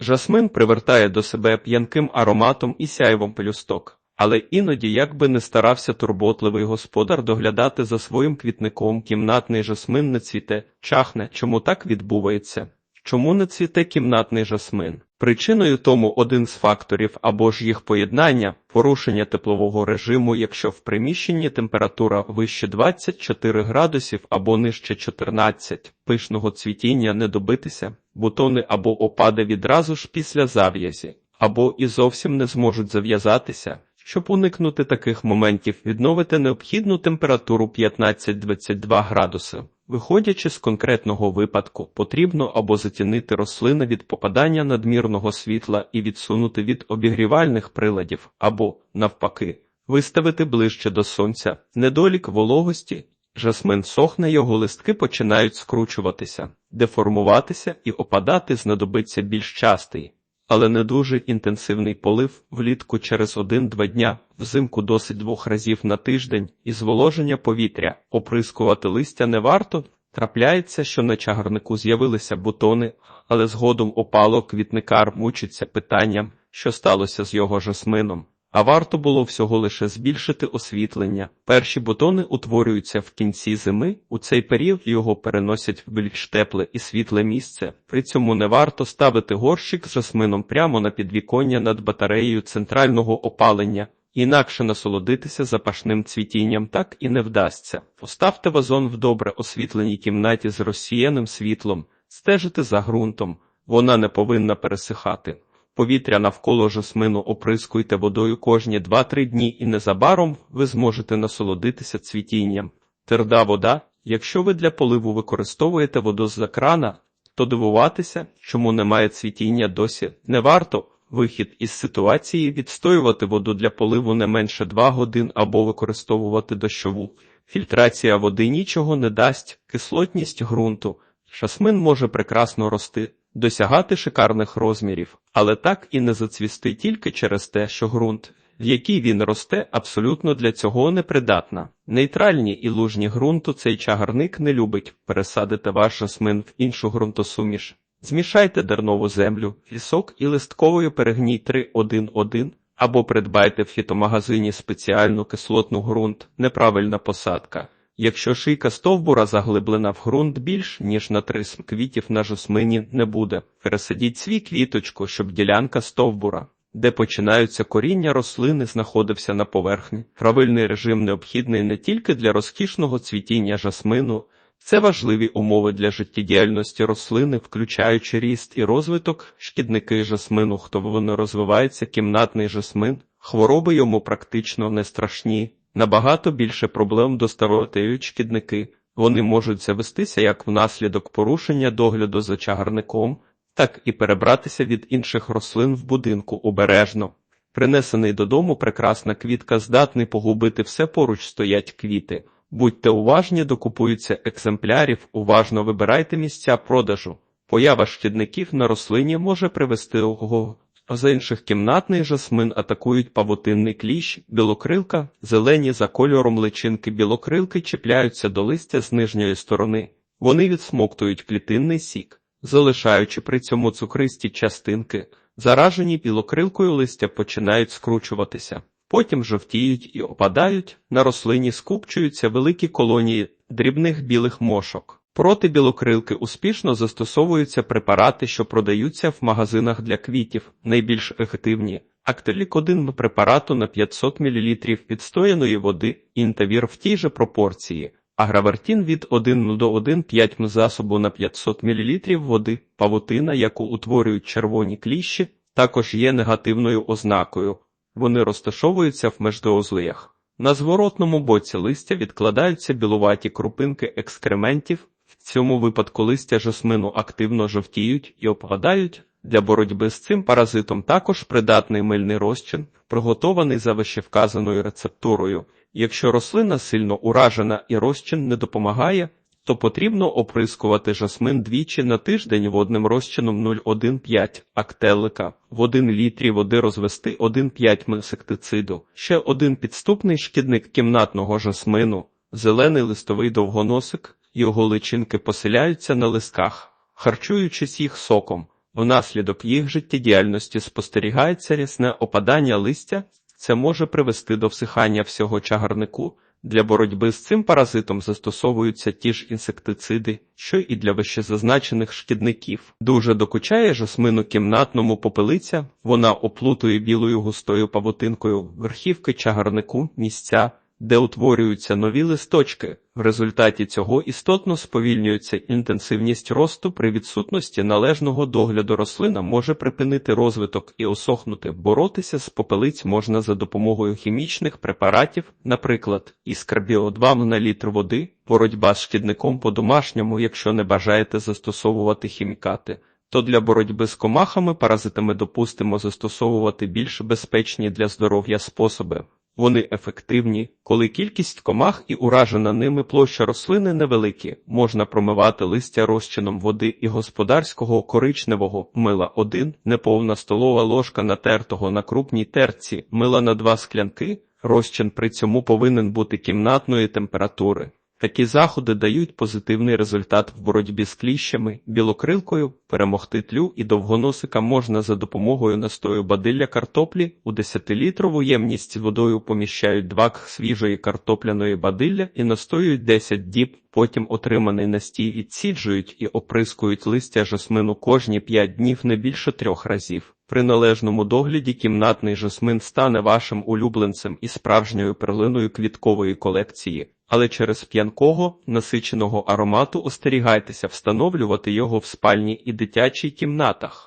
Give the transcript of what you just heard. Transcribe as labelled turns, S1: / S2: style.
S1: Жасмин привертає до себе п'янким ароматом і сяйвом пелюсток. Але іноді, як би не старався турботливий господар доглядати за своїм квітником, кімнатний жасмин не цвіте, чахне. Чому так відбувається? Чому не цвіте кімнатний жасмин? Причиною тому один з факторів або ж їх поєднання порушення теплового режиму, якщо в приміщенні температура вище 24 градусів або нижче 14, пишного цвітіння не добитися, бутони або опаде відразу ж після зав'язі, або і зовсім не зможуть зав'язатися. Щоб уникнути таких моментів, відновити необхідну температуру 15-22 градуси. Виходячи з конкретного випадку, потрібно або затінити рослини від попадання надмірного світла і відсунути від обігрівальних приладів, або, навпаки, виставити ближче до сонця, недолік вологості. Жасмин сохне, його листки починають скручуватися, деформуватися і опадати знадобиться більш частий, але не дуже інтенсивний полив влітку через 1-2 дня, взимку досить двох разів на тиждень і зволоження повітря, оприскувати листя не варто. Трапляється, що на чагарнику з'явилися бутони, але згодом опало квітникар мучиться питанням, що сталося з його жасмином. А варто було всього лише збільшити освітлення. Перші бутони утворюються в кінці зими, у цей період його переносять в більш тепле і світле місце. При цьому не варто ставити горщик з жасмином прямо на підвіконня над батареєю центрального опалення, інакше насолодитися запашним цвітінням так і не вдасться. Поставте вазон в добре освітленій кімнаті з розсіяним світлом, стежите за ґрунтом, вона не повинна пересихати. Повітря навколо жасмину оприскуйте водою кожні 2-3 дні і незабаром ви зможете насолодитися цвітінням. Тверда вода, якщо ви для поливу використовуєте воду з-за крана, то дивуватися, чому немає цвітіння досі, не варто. Вихід із ситуації відстоювати воду для поливу не менше 2 годин або використовувати дощову. Фільтрація води нічого не дасть, кислотність ґрунту. Шасмин може прекрасно рости, досягати шикарних розмірів, але так і не зацвісти тільки через те, що ґрунт, в який він росте, абсолютно для цього непридатна. Нейтральні і лужні ґрунту цей чагарник не любить. Пересадите ваш жасмин в іншу ґрунтосуміш. Змішайте дернову землю, лісок і листковою перегній 3-1-1, або придбайте в фітомагазині спеціальну кислотну ґрунт, неправильна посадка. Якщо шийка стовбура заглиблена в ґрунт більш, ніж на 3 см квітів на жасмині не буде. Пересадіть свій квіточку, щоб ділянка стовбура, де починаються коріння рослини, знаходився на поверхні. Правильний режим необхідний не тільки для розкішного цвітіння жасмину, це важливі умови для життєдіяльності рослини, включаючи ріст і розвиток, шкідники жасмину, хто воно розвивається, кімнатний жасмин, хвороби йому практично не страшні. Набагато більше проблем доставляють шкідники. Вони можуть завестися як внаслідок порушення догляду за чагарником, так і перебратися від інших рослин в будинку обережно. Принесений додому прекрасна квітка здатний погубити все поруч стоять квіти. Будьте уважні, докупуються екземплярів, уважно вибирайте місця продажу. Поява шкідників на рослині може привести його. За інших кімнатний жасмин атакують павутинний кліщ, білокрилка, зелені за кольором личинки білокрилки чіпляються до листя з нижньої сторони. Вони відсмоктують клітинний сік, залишаючи при цьому цукристі частинки. Заражені білокрилкою листя починають скручуватися. Потім жовтіють і опадають, на рослині скупчуються великі колонії дрібних білих мошок. Проти білокрилки успішно застосовуються препарати, що продаються в магазинах для квітів, найбільш ефективні. Актелік 1 препарату на 500 мл підстояної води, інтавір в тій же пропорції, агравертін від 1 до 1,5 засобу на 500 мл води, павутина, яку утворюють червоні кліщі, також є негативною ознакою. Вони розташовуються в междоозлиях. На зворотному боці листя відкладаються білуваті крупинки екскрементів, в цьому випадку листя жасмину активно жовтіють і опадають. Для боротьби з цим паразитом також придатний мильний розчин, приготований за вищевказаною рецептурою. Якщо рослина сильно уражена і розчин не допомагає, то потрібно оприскувати жасмин двічі на тиждень водним розчином 0,1,5 актелика, в 1 літрі води розвести 1,5 мисектициду. Ще один підступний шкідник кімнатного жасмину, зелений листовий довгоносик, його личинки поселяються на листках, харчуючись їх соком. Внаслідок їх життєдіяльності спостерігається рясне опадання листя, це може привести до всихання всього чагарнику. Для боротьби з цим паразитом застосовуються ті ж інсектициди, що і для вищезазначених шкідників. Дуже докучає жасмину кімнатному попелиця, вона оплутує білою густою павутинкою верхівки чагарнику місця, де утворюються нові листочки. В результаті цього істотно сповільнюється інтенсивність росту при відсутності належного догляду рослина може припинити розвиток і осохнути. Боротися з попелиць можна за допомогою хімічних препаратів, наприклад, іскарбіо-2 на літр води, боротьба з шкідником по-домашньому, якщо не бажаєте застосовувати хімікати. То для боротьби з комахами, паразитами допустимо застосовувати більш безпечні для здоров'я способи. Вони ефективні, коли кількість комах і уражена ними площа рослини невеликі, можна промивати листя розчином води і господарського коричневого мила 1, неповна столова ложка натертого на крупній терці, мила на 2 склянки, розчин при цьому повинен бути кімнатної температури. Такі заходи дають позитивний результат в боротьбі з кліщами, білокрилкою, перемогти тлю і довгоносика можна за допомогою настою бадилля картоплі. У 10-літрову ємність водою поміщають 2 к свіжої картопляної бадилля і настоюють 10 діб, потім отриманий настій відсіджують і оприскують листя жасмину кожні 5 днів не більше трьох разів. При належному догляді кімнатний жасмин стане вашим улюбленцем і справжньою перлиною квіткової колекції, але через п'янкого, насиченого аромату остерігайтеся встановлювати його в спальні і дитячій кімнатах.